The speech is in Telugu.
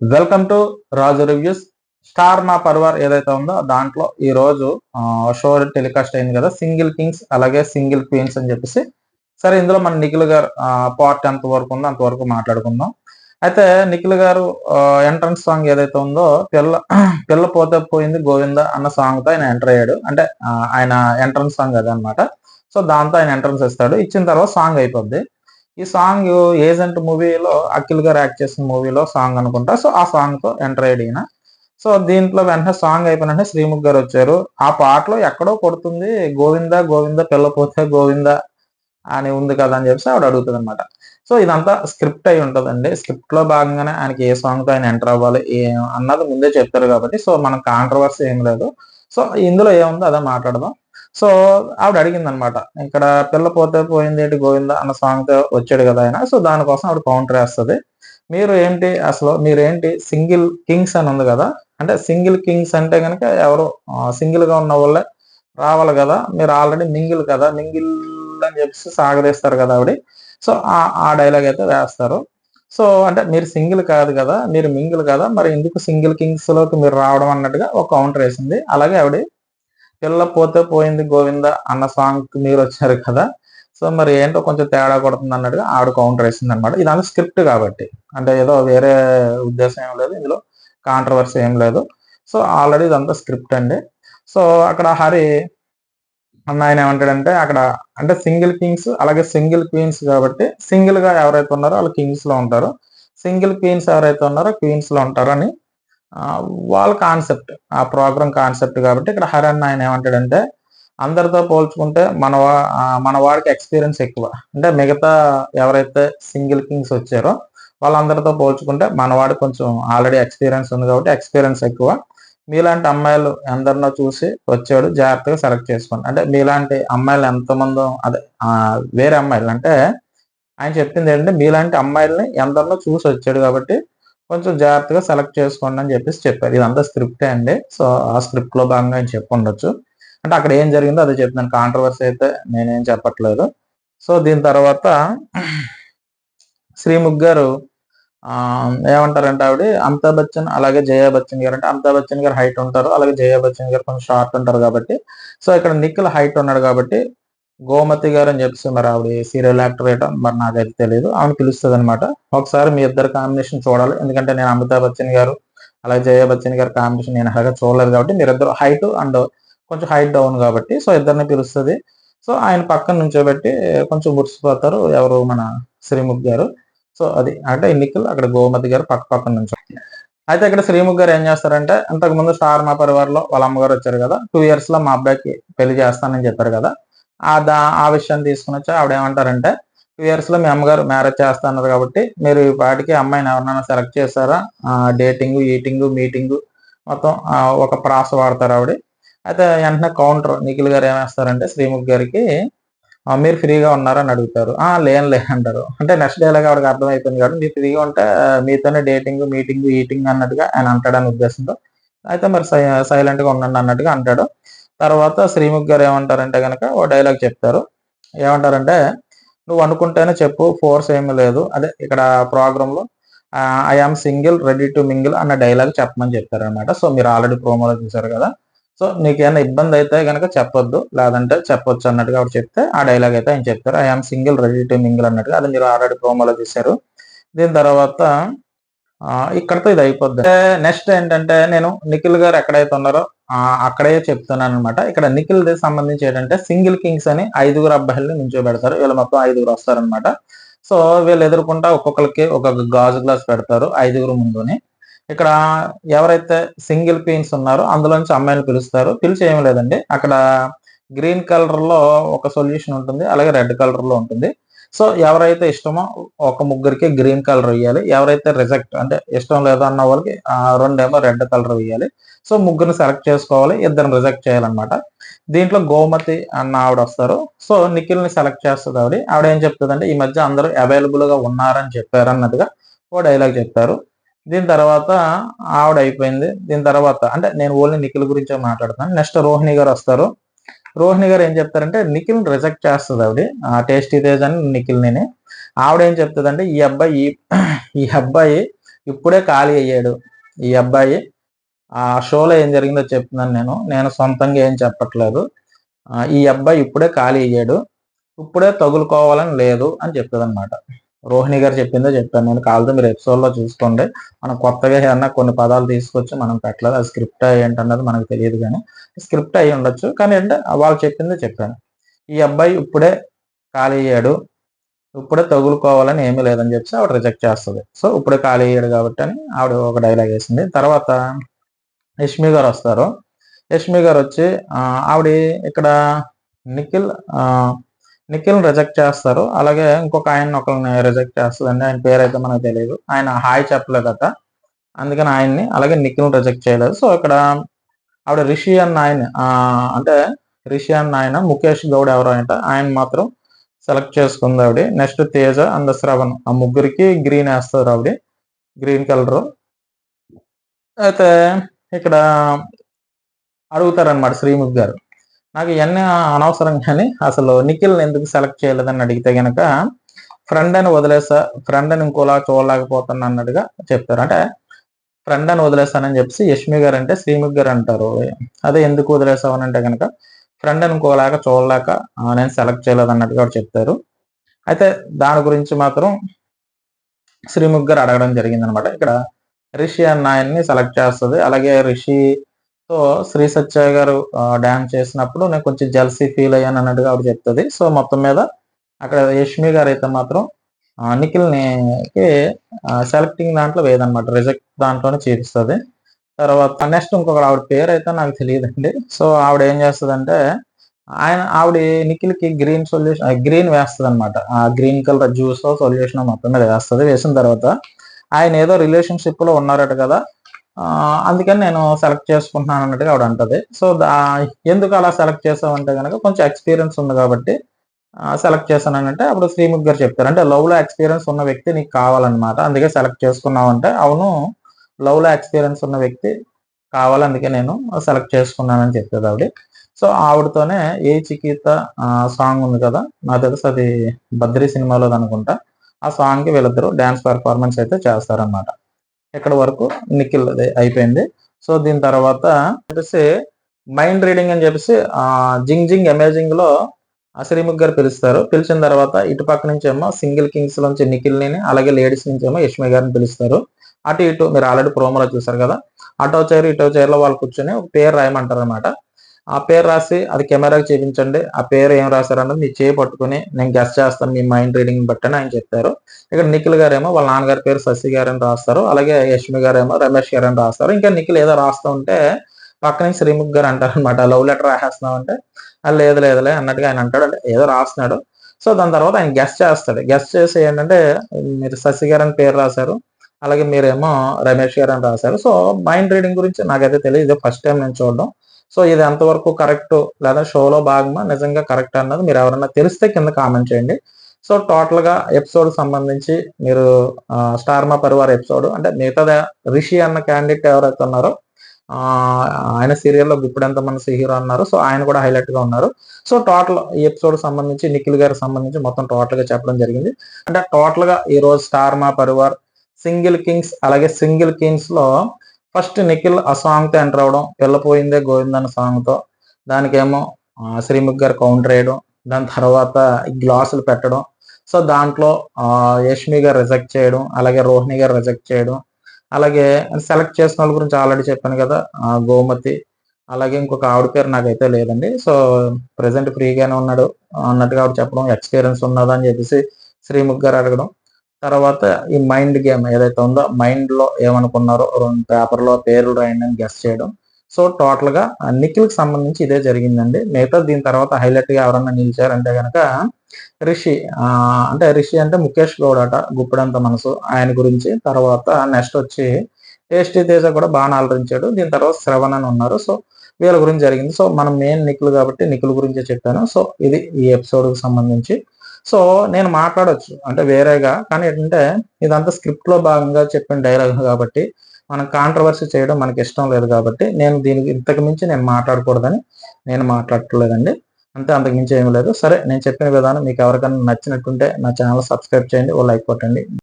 Welcome to Raju reviews. Star Maa Parivar ఏదైతే ఉందో దాంట్లో ఈ రోజు షో టెలికాస్ట్ అయింది కదా సింగిల్ కింగ్స్ అలాగే సింగిల్ క్వీన్స్ అని చెప్పేసి. సరే ఇందులో మన నిఖిల్ గారు పార్ట్ ఎంత వరకు ఉందో అంతవరకు మాట్లాడుకుందాం. అయితే నిఖిల్ గారు ఎంట్రన్స్ సాంగ్ ఏదైతే ఉందో పిల్ల పిల్ల పోతే పోయింది గోవింద అన్న సాంగ్తో ఆయన ఎంటర్ అయ్యాడు. అంటే ఆయన ఎంట్రన్స్ సాంగ్ అదే అనమాట సో దాంతో ఆయన ఎంట్రన్స్ ఇస్తాడు. ఇచ్చిన తర్వాత సాంగ్ అయిపోద్ది. ఈ సాంగ్ ఏజెంట్ మూవీలో అఖిల్ గారు యాక్ట్ చేసిన మూవీలో సాంగ్ అనుకుంటా. సో ఆ సాంగ్తో ఎంటర్ అయ్యాడు ఈయన. సో దీంట్లో వెంటనే సాంగ్ అయిపోయిన వెంటనే శ్రీముఖ్ గారు వచ్చారు. ఆ పాటలో ఎక్కడో కొడుతుంది గోవింద గోవింద పిల్లపోతే గోవింద అని ఉంది కదా అని చెప్పేసి ఆవిడ అడుగుతుంది అనమాట సో ఇదంతా స్క్రిప్ట్ అయి ఉంటుందండి. స్క్రిప్ట్లో భాగంగానే ఆయనకి ఏ సాంగ్తో ఆయన ఎంటర్ అవ్వాలి ఏ అన్నది ముందే చెప్తారు కాబట్టి సో మనం కాంట్రవర్సీ ఏం లేదు. సో ఇందులో ఏముందో అదే మాట్లాడదాం. సో ఆవిడ అడిగింది అనమాట ఇక్కడ పిల్ల పోతే పోయింది ఏంటి గోవింద అన్న సాంగ్ వచ్చాడు కదా ఆయన. సో దానికోసం ఆవిడ కౌంటర్ వేస్తుంది. మీరు ఏంటి అసలు మీరేంటి సింగిల్ కింగ్స్ అని ఉంది కదా అంటే సింగిల్ కింగ్స్ అంటే కనుక ఎవరు సింగిల్గా ఉన్న వాళ్ళే రావాలి కదా మీరు ఆల్రెడీ మింగిల్ కదా మింగిల్ అని చెప్పేసి సాగదీస్తారు కదా ఆవిడ. సో ఆ- ఆ డైలాగ్ అయితే వేస్తారు. సో అంటే మీరు సింగిల్ కాదు కదా మీరు మింగిల్ కదా మరి ఎందుకు సింగిల్ కింగ్స్లోకి మీరు రావడం అన్నట్టుగా ఒక కౌంటర్ వేసింది. అలాగే ఆవిడ పిల్ల పోతే పోయింది గోవింద అన్న సాంగ్ మీరు వచ్చారు కదా. సో మరి ఏంటో కొంచెం తేడా కొడుతుంది అన్నట్టుగా ఆవిడ కౌంటర్ వేసింది అనమాట ఇదంతా స్క్రిప్ట్ కాబట్టి. అంటే ఏదో వేరే ఉద్దేశం ఏం లేదు ఇందులో కాంట్రవర్సీ ఏం లేదు. సో ఆల్రెడీ ఇదంతా స్క్రిప్ట్ అండి. సో అక్కడ హరి అన్న ఆయన ఏమంటాడంటే అక్కడ అంటే సింగిల్ కింగ్స్ అలాగే సింగిల్ క్వీన్స్ కాబట్టి సింగిల్గా ఎవరైతే ఉన్నారో వాళ్ళు కింగ్స్లో ఉంటారు. సింగిల్ క్వీన్స్ ఎవరైతే ఉన్నారో క్వీన్స్లో ఉంటారు అని వాళ్ళ కాన్సెప్ట్ ఆ ప్రోగ్రామ్ కాన్సెప్ట్ కాబట్టి ఇక్కడ హరి ఆయన ఏమంటాడంటే అందరితో పోల్చుకుంటే మన వా- మన వాడికి ఎక్స్పీరియన్స్ ఎక్కువ. అంటే మిగతా ఎవరైతే సింగిల్ కింగ్స్ వచ్చారో వాళ్ళందరితో పోల్చుకుంటే మనవాడు కొంచెం ఆల్రెడీ ఎక్స్పీరియన్స్ ఉంది కాబట్టి ఎక్స్పీరియన్స్ ఎక్కువ. మీలాంటి అమ్మాయిలు ఎందరినో చూసి వచ్చాడు జాగ్రత్తగా సెలెక్ట్ చేసుకోండి. అంటే మీలాంటి అమ్మాయిలు ఎంతమందో అదే వేరే అమ్మాయిలు. అంటే ఆయన చెప్పింది ఏంటంటే మీలాంటి అమ్మాయిల్ని ఎందరినో చూసి వచ్చాడు కాబట్టి కొంచెం జాగ్రత్తగా సెలెక్ట్ చేసుకోండి అని చెప్పేసి చెప్పారు. ఇదంతా స్క్రిప్టే అండి. సో ఆ స్క్రిప్ట్లో భాగంగా నేను చెప్పి ఉండొచ్చు అంటే అక్కడ ఏం జరిగిందో అదే చెప్తున్నాను కాంట్రవర్సీ అయితే నేనేం చెప్పట్లేదు. సో దీని తర్వాత శ్రీముఖ్ గారు ఏమంటారంటే ఆవిడ అమితాబ్ బచ్చన్ అలాగే జయా బచ్చన్ గారు. అంటే అమితాబ్ బచ్చన్ గారు హైట్ ఉంటారు అలాగే జయా బచ్చన్ గారు కొంచెం షార్ట్ ఉంటారు కాబట్టి. సో ఇక్కడ నిఖిల్ హైట్ ఉన్నాడు కాబట్టి గోమతి గారు అని చెప్పేసి మరి ఆవిడ సీరియల్ యాక్టర్ ఏటో మరి నాకైతే తెలియదు ఆమె పిలుస్తుంది అనమాట ఒకసారి మీ ఇద్దరు కాంబినేషన్ చూడాలి. ఎందుకంటే నేను అమితాబ్ బచ్చన్ గారు అలాగే జయా బచ్చన్ గారి కాంబినేషన్ నేను అలాగే చూడలేదు కాబట్టి మీరిద్దరు హైట్ అండ్ కొంచెం హైట్ డౌన్ కాబట్టి సో ఇద్దరిని పిలుస్తుంది. సో ఆయన పక్కన నుంచోబెట్టి కొంచెం మురిసిపోతారు ఎవరు మన శ్రీముఖ్ గారు. సో అది అంటే ఎన్నికలు అక్కడ గోమతి గారు పక్క పక్కన నుంచి. అయితే ఇక్కడ శ్రీముఖ్ గారు ఏం చేస్తారంటే అంతకు ముందు స్టార్ మా పరివార్లో వాళ్ళ అమ్మగారు వచ్చారు కదా. టూ ఇయర్స్లో మా అబ్బాయికి పెళ్ళి చేస్తానని చెప్పారు కదా. ఆ దా ఆ విషయాన్ని తీసుకుని వచ్చి ఆవిడ ఏమంటారంటే టూ ఇయర్స్లో మీ అమ్మగారు మ్యారేజ్ చేస్తున్నారు కాబట్టి మీరు ఈ పాటికి అమ్మాయిని ఎవరినైనా సెలెక్ట్ చేస్తారా డేటింగ్ ఈటింగ్ మీటింగ్ మొత్తం ఒక ప్రాస వాడతారు ఆవిడ. అయితే వెంటనే కౌంటర్ నిఖిల్ గారు ఏమేస్తారంటే శ్రీముఖ్ గారికి మీరు ఫ్రీగా ఉన్నారని అడుగుతారు. ఆ లే అంటారు. అంటే నెక్స్ట్ డేలాగా ఆవిడకి అర్థమైపోయింది కాబట్టి మీరు ఫ్రీగా ఉంటే మీతోనే డేటింగ్ మీటింగ్ ఈటింగ్ అన్నట్టుగా ఆయన అంటాడని ఉద్దేశంతో. అయితే మరి సై సైలెంట్గా ఉండండి అన్నట్టుగా అంటాడు. తర్వాత శ్రీముఖ్ గారు ఏమంటారంటే కనుక ఓ డైలాగ్ చెప్తారు. ఏమంటారంటే నువ్వు అనుకుంటేనే చెప్పు ఫోర్స్ ఏమీ లేదు. అదే ఇక్కడ ప్రోగ్రాంలో I am single ready to mingle అన్న డైలాగ్ చెప్పమని చెప్పారనమాట సో మీరు ఆల్రెడీ ప్రోమోలో చూసారు కదా. సో నీకేమైనా ఏమైనా ఇబ్బంది అయితే కనుక చెప్పొద్దు. లేదంటే చెప్పొచ్చు అన్నట్టుగా ఆవిడ చెప్తే ఆ డైలాగ్ అయితే ఆయన చెప్తారు. I am single ready to mingle అన్నట్టుగా అది మీరు ఆల్రెడీ ప్రోమోలో చూసారు దీని తర్వాత ఇక్కడతో ఇది అయిపోద్ది. నెక్స్ట్ ఏంటంటే నేను నిఖిల్ గారు ఎక్కడైతే ఉన్నారో అక్కడే చెప్తున్నాను అనమాట ఇక్కడ నిఖిల్ ది సంబంధించి ఏంటంటే సింగిల్ కింగ్స్ అని ఐదుగురు అబ్బాయిల్ని నించోబెడతారు. వీళ్ళు మొత్తం ఐదుగురు వస్తారనమాట సో వీళ్ళు ఎదుర్కొంటా ఒక్కొక్కరికి ఒక్కొక్క గాజు గ్లాస్ పెడతారు ఐదుగురు ముందుని. ఇక్కడ ఎవరైతే సింగిల్ క్వీన్స్ ఉన్నారో అందులోంచి అమ్మాయిని పిలుస్తారు. పిలిచి ఏం లేదండి. అక్కడ గ్రీన్ కలర్లో ఒక సొల్యూషన్ ఉంటుంది అలాగే రెడ్ కలర్లో ఉంటుంది. సో ఎవరైతే ఇష్టమో ఒక ముగ్గురికి గ్రీన్ కలర్ వేయాలి ఎవరైతే రిజెక్ట్ అంటే ఇష్టం లేదు అన్న వాళ్ళకి ఆ, రెండేమో రెడ్ కలర్ వేయాలి సో ముగ్గురిని సెలెక్ట్ చేసుకోవాలి. ఇద్దరిని రిజెక్ట్ చేయాలన్నమాట. దీంట్లో గోమతి అన్న ఆవిడ వస్తారు సో నిఖిల్ని సెలెక్ట్ చేస్తుంది ఆవిడ. ఆవిడ ఏం చెప్తుంది అంటే ఈ మధ్య అందరూ అవైలబుల్గా ఉన్నారని చెప్పారు అన్నట్టుగా ఓ డైలాగ్ చెప్తారు. దీని తర్వాత ఆవిడ అయిపోయింది. దీని తర్వాత అంటే నేను ఓన్లీ నిఖిల్ గురించే మాట్లాడుతాను నెక్స్ట్ రోహిణి గారు వస్తారు. రోహిణి గారు ఏం చెప్తారంటే నిఖిల్ రిజెక్ట్ చేస్తుంది ఆవిడ. ఆ టేస్టీ తేజ్ అని నిఖిల్ నేనే. ఆవిడ ఏం చెప్తుందంటే ఈ అబ్బాయి ఈ- ఈ అబ్బాయి ఇప్పుడే ఖాళీ అయ్యాడు. ఈ అబ్బాయి ఆ షోలో ఏం జరిగిందో చెప్తున్నాను నేను. నేను సొంతంగా ఏం చెప్పట్లేదు. ఈ అబ్బాయి ఇప్పుడే ఖాళీ అయ్యాడు. ఇప్పుడే తగులుకోవాలని లేదు అని చెప్తుంది అనమాట రోహిణి గారు చెప్పిందో చెప్పాను. నేను కావాలంటే మీరు ఎపిసోడ్లో చూసుకోండి. మనం కొత్తగా ఏమన్నా కొన్ని పదాలు తీసుకొచ్చి మనం పెట్టలేదు. అది స్క్రిప్ట్ ఏంటన్నది మనకు తెలియదు కానీ స్క్రిప్ట్ అయి ఉండొచ్చు. కానీ అంటే వాళ్ళు చెప్పిందే చెప్పాను. ఈ అబ్బాయి ఇప్పుడే ఖాళీ అయ్యాడు. ఇప్పుడే తగులుకోవాలని ఏమీ లేదని చెప్పి ఆవిడ రిజెక్ట్ చేస్తుంది. సో ఇప్పుడే ఖాళీ అయ్యాడు కాబట్టి అని ఆవిడ ఒక డైలాగ్ వేసింది. తర్వాత యష్మి గారు వస్తారు. యష్మి గారు వచ్చి ఆవిడ ఇక్కడ నిఖిల్ నిఖిల్ రిజెక్ట్ చేస్తారు. అలాగే ఇంకొక ఆయన ఒకరిని రిజెక్ట్ చేస్తుందండి. ఆయన పేరు అయితే మనకు తెలియదు ఆయన హాయ్ చెప్పలేదట. అందుకని ఆయన్ని అలాగే నిఖిల్ రిజెక్ట్ చేయలేదు. సో ఇక్కడ ఆవిడ రిషి అన్న ఆయన అంటే రిషి అన్న ఆయన ముఖేష్ గౌడ్ ఎవరో అంట ఆయన మాత్రం సెలెక్ట్ చేసుకుంది ఆవిడ. నెక్స్ట్ తేజ అండ్ శ్రవణ్ ఆ ముగ్గురికి గ్రీన్ వేస్తారు ఆవిడ. గ్రీన్ కలర్ అయితే ఇక్కడ అడుగుతారనమాట శ్రీముఖ్ గారు. నాకు ఇవన్నీ అనవసరం కానీ అసలు నిఖిల్ ఎందుకు సెలెక్ట్ చేయలేదని అడిగితే గనక ఫ్రెండ్ అని వదిలేసా ఫ్రెండ్ అని ఇంకోలా చూడలేకపోతున్నా అన్నట్టుగా చెప్తారు. అంటే ఫ్రెండ్ అని వదిలేసానని చెప్పి యష్మి గారు అంటే శ్రీముఖ్ గారు అంటారు. అదే ఎందుకు వదిలేసావని అంటే కనుక ఫ్రెండ్ అని చూడలేక నేను సెలెక్ట్ చేయలేదు అన్నట్టుగా చెప్తారు. అయితే దాని గురించి మాత్రం శ్రీముఖ్ గారు అడగడం జరిగింది అనమాట ఇక్కడ రిషి అన్న ఆయన్ని సెలెక్ట్ చేస్తుంది. అలాగే రిషి సో శ్రీ సత్య గారు డ్యాన్స్ చేసినప్పుడు నేను కొంచెం జల్సీ ఫీల్ అయ్యాను అన్నట్టుగా ఆవిడ చెప్తుంది. సో మొత్తం మీద అక్కడ యష్మి గారు అయితే మాత్రం నిఖిల్ని సెలెక్టింగ్ దాంట్లో వేదనమాట రిజెక్ట్ దాంట్లోనే చేపిస్తుంది తర్వాత నెక్స్ట్ ఇంకొక ఆవిడ పేరు అయితే నాకు తెలియదండి. సో ఆవిడ ఏం చేస్తుంది అంటే ఆయన ఆవిడ నిఖిల్కి గ్రీన్ సొల్యూషన్ గ్రీన్ వేస్తుంది అనమాట ఆ గ్రీన్ కలర్ జ్యూస్ సొల్యూషన్ మొత్తం మీద వేస్తుంది. వేసిన తర్వాత ఆయన ఏదో రిలేషన్షిప్లో ఉన్నారట కదా అందుకని నేను సెలెక్ట్ చేసుకుంటున్నాను అన్నట్టుగా ఆవిడ అంటది. సో ఎందుకు అలా సెలెక్ట్ చేసామంటే కనుక కొంచెం ఎక్స్పీరియన్స్ ఉంది కాబట్టి సెలెక్ట్ చేశానంటే అప్పుడు శ్రీముఖ్ గారు చెప్తారు. అంటే లవ్లో ఎక్స్పీరియన్స్ ఉన్న వ్యక్తి నీకు కావాలన్నమాట. అందుకే సెలెక్ట్ చేసుకున్నావు అంటే అవును లవ్లో ఎక్స్పీరియన్స్ ఉన్న వ్యక్తి కావాలి అందుకే నేను సెలెక్ట్ చేసుకున్నానని చెప్పేది ఆవిడ. సో ఆవిడతోనే ఏ చికిత సాంగ్ ఉంది కదా నాకు తెలుసు అది బద్రీ సినిమాలో అనుకుంటా. ఆ సాంగ్కి వీళ్ళిద్దరు డాన్స్ పెర్ఫార్మెన్స్ అయితే చేస్తారనమాట ఇక్కడ వరకు? నిఖిల్ అయిపోయింది. సో దీని తర్వాత చెప్పేసి మైండ్ రీడింగ్ అని చెప్పేసి జింగ్ జింగ్ అమేజింగ్లో శ్రీముఖ్ గారు పిలుస్తారు. పిలిచిన తర్వాత ఇటు పక్క నుంచి ఏమో సింగిల్ కింగ్స్ నుంచి నిఖిల్ని అలాగే లేడీస్ నుంచి ఏమో యష్మి గారిని పిలుస్తారు. అటు ఇటు మీరు ఆల్రెడీ ప్రోమోలో చూసారు కదా అటో చైర్ ఇటో చైర్లో వాళ్ళు కూర్చొని ఒక పేరు రాయమంటారు అనమాట ఆ పేరు రాసి అది కెమెరాకి చూపించండి. ఆ పేరు ఏం రాశారన్నది మీ చేయి పట్టుకుని నేను గెస్ట్ చేస్తాను మీ మైండ్ రీడింగ్ బట్టి అని ఆయన చెప్తారు ఇక్కడ నిఖిల్ గారేమో వాళ్ళ నాన్నగారి పేరు శశి గారు అని రాస్తారు. అలాగే యష్మి గారేమో రమేష్ గారు అని రాస్తారు. ఇంకా నిఖిల్ ఏదో రాస్తూ ఉంటే పక్కన శ్రీముఖ్ గారు అంటారు అనమాట లవ్ లెటర్ రాసేస్తున్నావు అంటే లేదు లేదులే అన్నట్టుగా ఆయన అంటాడు. అంటే ఏదో రాస్తున్నాడు. సో దాని తర్వాత ఆయన గెస్ట్ చేస్తాడు. గెస్ట్ చేసి ఏంటంటే మీరు శశి గారు అని పేరు రాశారు. అలాగే మీరేమో రమేష్ గారు అని రాశారు. సో మైండ్ రీడింగ్ గురించి నాకైతే తెలియదు. ఫస్ట్ టైం నేను చూడడం. సో ఇది ఎంతవరకు కరెక్ట్ లేదా షోలో భాగమా? నిజంగా కరెక్ట్ అన్నది మీరు ఎవరన్నా తెలిస్తే కింద కామెంట్ చేయండి. సో టోటల్గా ఎపిసోడ్ సంబంధించి మీరు స్టార్మా పరివార్ ఎపిసోడ్ అంటే మిగతా రిషి అన్న క్యాండిడేట్ ఎవరైతే ఉన్నారో ఆయన సీరియల్లో గుప్పుడు మంది హీరో అన్నారు సో ఆయన కూడా హైలైట్గా ఉన్నారు. సో టోటల్ ఈ ఎపిసోడ్ సంబంధించి నిఖిల్ గారికి సంబంధించి మొత్తం టోటల్గా చెప్పడం జరిగింది. అంటే టోటల్గా ఈ రోజు Star Maa Parivar single kings అలాగే సింగిల్ కింగ్స్లో ఫస్ట్ నిఖిల్ ఆ సాంగ్తో ఎంటర్ అవడం వెళ్ళపోయిందే గోవింద్ అన్న దానికేమో శ్రీముఖ్ గారు కౌంటర్ వేయడం దాని తర్వాత గ్లాసులు పెట్టడం. సో దాంట్లో యష్మి గారు రిజెక్ట్ చేయడం అలాగే రోహిణి గారు రిజెక్ట్ చేయడం. అలాగే సెలెక్ట్ చేసిన వాళ్ళ గురించి ఆల్రెడీ చెప్పాను కదా గోమతి. అలాగే ఇంకొక ఆవిడ పేరు నాకైతే లేదండి. సో ప్రజెంట్ ఫ్రీగానే ఉన్నాడు. అన్నట్టుగా ఆవిడ చెప్పడం ఎక్స్పీరియన్స్ ఉన్నదా అని చెప్పేసి శ్రీముఖ్ గారు అడగడం. తర్వాత ఈ మైండ్ గేమ్ ఏదైతే ఉందో మైండ్లో ఏమనుకున్నారో రెండు పేపర్లో పేర్లు రాయండి అని గెస్ట్ చేయడం. సో టోటల్గా నిఖిల్కి సంబంధించి ఇదే జరిగిందండి. మిగతా దీని తర్వాత హైలైట్గా ఎవరన్నా నిలిచారంటే కనుక రిషి అంటే రిషి అంటే ముఖేష్ గౌడ్ అట గుప్పుడంత మనసు ఆయన గురించి. తర్వాత నెక్స్ట్ వచ్చి టేస్టీ తేజ కూడా బాగా ఆలరించాడు. దీని తర్వాత శ్రవణ్ అని ఉన్నారు. సో వీళ్ళ గురించి జరిగింది. సో మనం మెయిన్ నిఖిల్ కాబట్టి నిఖిల్ గురించే చెప్పాను. సో ఇది ఈ ఎపిసోడ్కి సంబంధించి. సో నేను మాట్లాడొచ్చు అంటే వేరేగా. కానీ ఏంటంటే ఇదంతా స్క్రిప్ట్లో భాగంగా చెప్పిన డైలాగ్ కాబట్టి మనం కాంట్రవర్సీ చేయడం మనకి ఇష్టం లేదు కాబట్టి నేను దీనికి ఇంతకు మించి నేను మాట్లాడకూడదని నేను మాట్లాడట్లేదండి. అంతే అంతకు మించి ఏమీ లేదు. సరే నేను చెప్పిన విధానం మీకు ఎవరికైనా నచ్చినట్టుంటే నా ఛానల్ సబ్స్క్రైబ్ చేయండి ఓ లైక్ కొట్టండి.